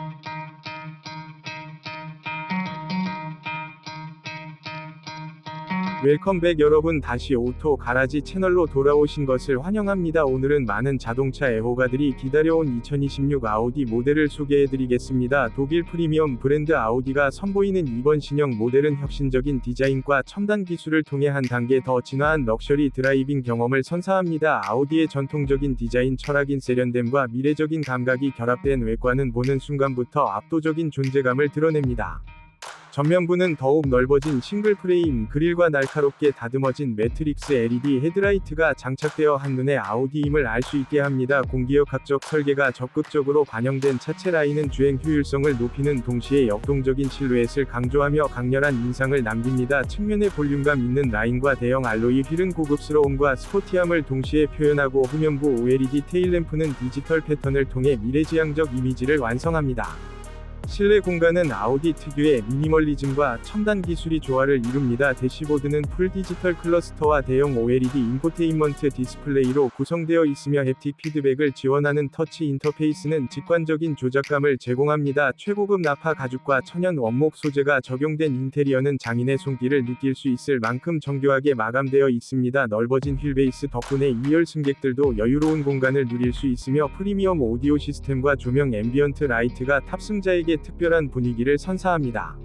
thank you. 웰컴백 여러분 다시 오토 가라지 채널로 돌아오신 것을 환영합니다. 오늘은 많은 자동차 애호가들이 기다려온 2026 아우디 모델을 소개해드리겠습니다. 독일 프리미엄 브랜드 아우디가 선보이는 이번 신형 모델은 혁신적인 디자인과 첨단 기술을 통해 한 단계 더 진화한 럭셔리 드라이빙 경험을 선사합니다. 아우디의 전통적인 디자인 철학인 세련됨과 미래적인 감각이 결합된 외관은 보는 순간부터 압도적인 존재감을 드러냅니다. 전면부는 더욱 넓어진 싱글 프레임 그릴과 날카롭게 다듬어진 매트릭스 LED 헤드라이트가 장착되어 한눈에 아우디임을 알 수 있게 합니다. 공기역학적 설계가 적극적으로 반영된 차체 라인은 주행 효율성을 높이는 동시에 역동적인 실루엣을 강조하며 강렬한 인상을 남깁니다. 측면의 볼륨감 있는 라인과 대형 알로이 휠은 고급스러움과 스포티함을 동시에 표현하고 후면부 OLED 테일램프는 디지털 패턴을 통해 미래지향적 이미지를 완성합니다. 실내 공간은 아우디 특유의 미니멀리즘과 첨단 기술이 조화를 이룹니다. 대시보드는 풀 디지털 클러스터와 대형 OLED 인포테인먼트 디스플레이로 구성되어 있으며 햅틱 피드백을 지원하는 터치 인터페이스는 직관적인 조작감을 제공합니다. 최고급 나파 가죽과 천연 원목 소재가 적용된 인테리어는 장인의 손길을 느낄 수 있을 만큼 정교하게 마감되어 있습니다. 넓어진 휠베이스 덕분에 2열 승객들도 여유로운 공간을 누릴 수 있으며 프리미엄 오디오 시스템과 조명 앰비언트 라이트가 탑승자에게 특별한 분위기를 선사합니다.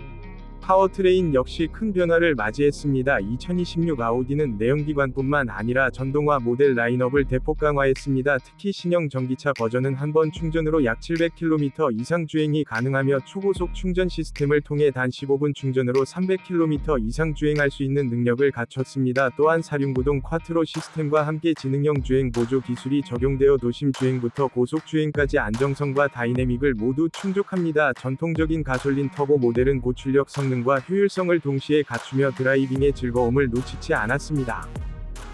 파워트레인 역시 큰 변화를 맞이했습니다. 2026 아우디는 내연기관뿐만 아니라 전동화 모델 라인업을 대폭 강화했습니다. 특히 신형 전기차 버전은 한 번 충전으로 약 700km 이상 주행이 가능하며 초고속 충전 시스템을 통해 단 15분 충전으로 300km 이상 주행할 수 있는 능력을 갖췄습니다. 또한 사륜구동 쿼트로 시스템과 함께 지능형 주행 보조 기술이 적용되어 도심 주행부터 고속 주행까지 안정성과 다이내믹을 모두 충족합니다. 전통적인 가솔린 터보 모델은 고출력 성능 과 효율성을 동시에 갖추며 드라이빙의 즐거움을 놓치지 않았습니다.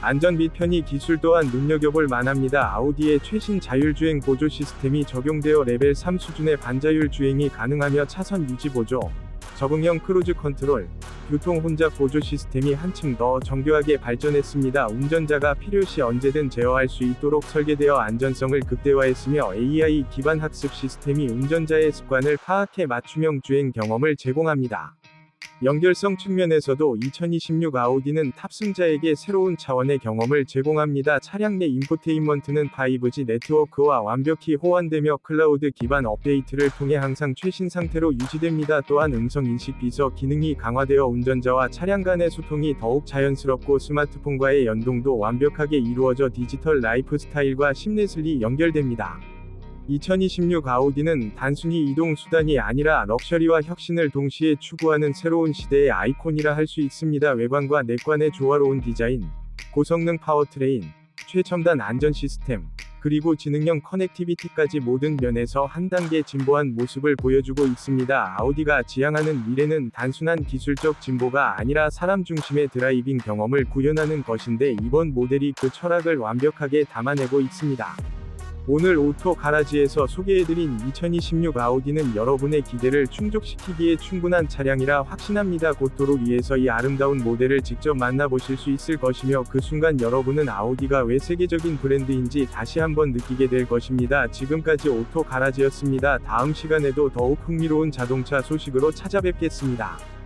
안전 및 편의 기술 또한 눈여겨볼 만합니다. 아우디의 최신 자율주행 보조 시스템이 적용되어 레벨 3 수준의 반자율 주행이 가능하며 차선 유지 보조, 적응형 크루즈 컨트롤, 교통 혼잡 보조 시스템이 한층 더 정교하게 발전했습니다. 운전자가 필요시 언제든 제어할 수 있도록 설계되어 안전성을 극대화했으며 AI 기반 학습 시스템이 운전자의 습관을 파악해 맞춤형 주행 경험을 제공합니다. 연결성 측면에서도 2026 아우디는 탑승자에게 새로운 차원의 경험을 제공합니다. 차량 내 인포테인먼트는 5G 네트워크와 완벽히 호환되며 클라우드 기반 업데이트를 통해 항상 최신 상태로 유지됩니다. 또한 음성 인식 비서 기능이 강화되어 운전자와 차량 간의 소통이 더욱 자연스럽고 스마트폰과의 연동도 완벽하게 이루어져 디지털 라이프 스타일과 심리슬리 연결됩니다. 2026 아우디는 단순히 이동 수단이 아니라 럭셔리와 혁신을 동시에 추구하는 새로운 시대의 아이콘이라 할 수 있습니다. 외관과 내관의 조화로운 디자인, 고성능 파워트레인, 최첨단 안전 시스템, 그리고 지능형 커넥티비티까지 모든 면에서 한 단계 진보한 모습을 보여주고 있습니다. 아우디가 지향하는 미래는 단순한 기술적 진보가 아니라 사람 중심의 드라이빙 경험을 구현하는 것인데 이번 모델이 그 철학을 완벽하게 담아내고 있습니다. 오늘 오토 가라지에서 소개해드린 2026 아우디는 여러분의 기대를 충족시키기에 충분한 차량이라 확신합니다. 곧 도로 위에서 이 아름다운 모델을 직접 만나보실 수 있을 것이며 그 순간 여러분은 아우디가 왜 세계적인 브랜드인지 다시 한번 느끼게 될 것입니다. 지금까지 오토 가라지였습니다. 다음 시간에도 더욱 흥미로운 자동차 소식으로 찾아뵙겠습니다.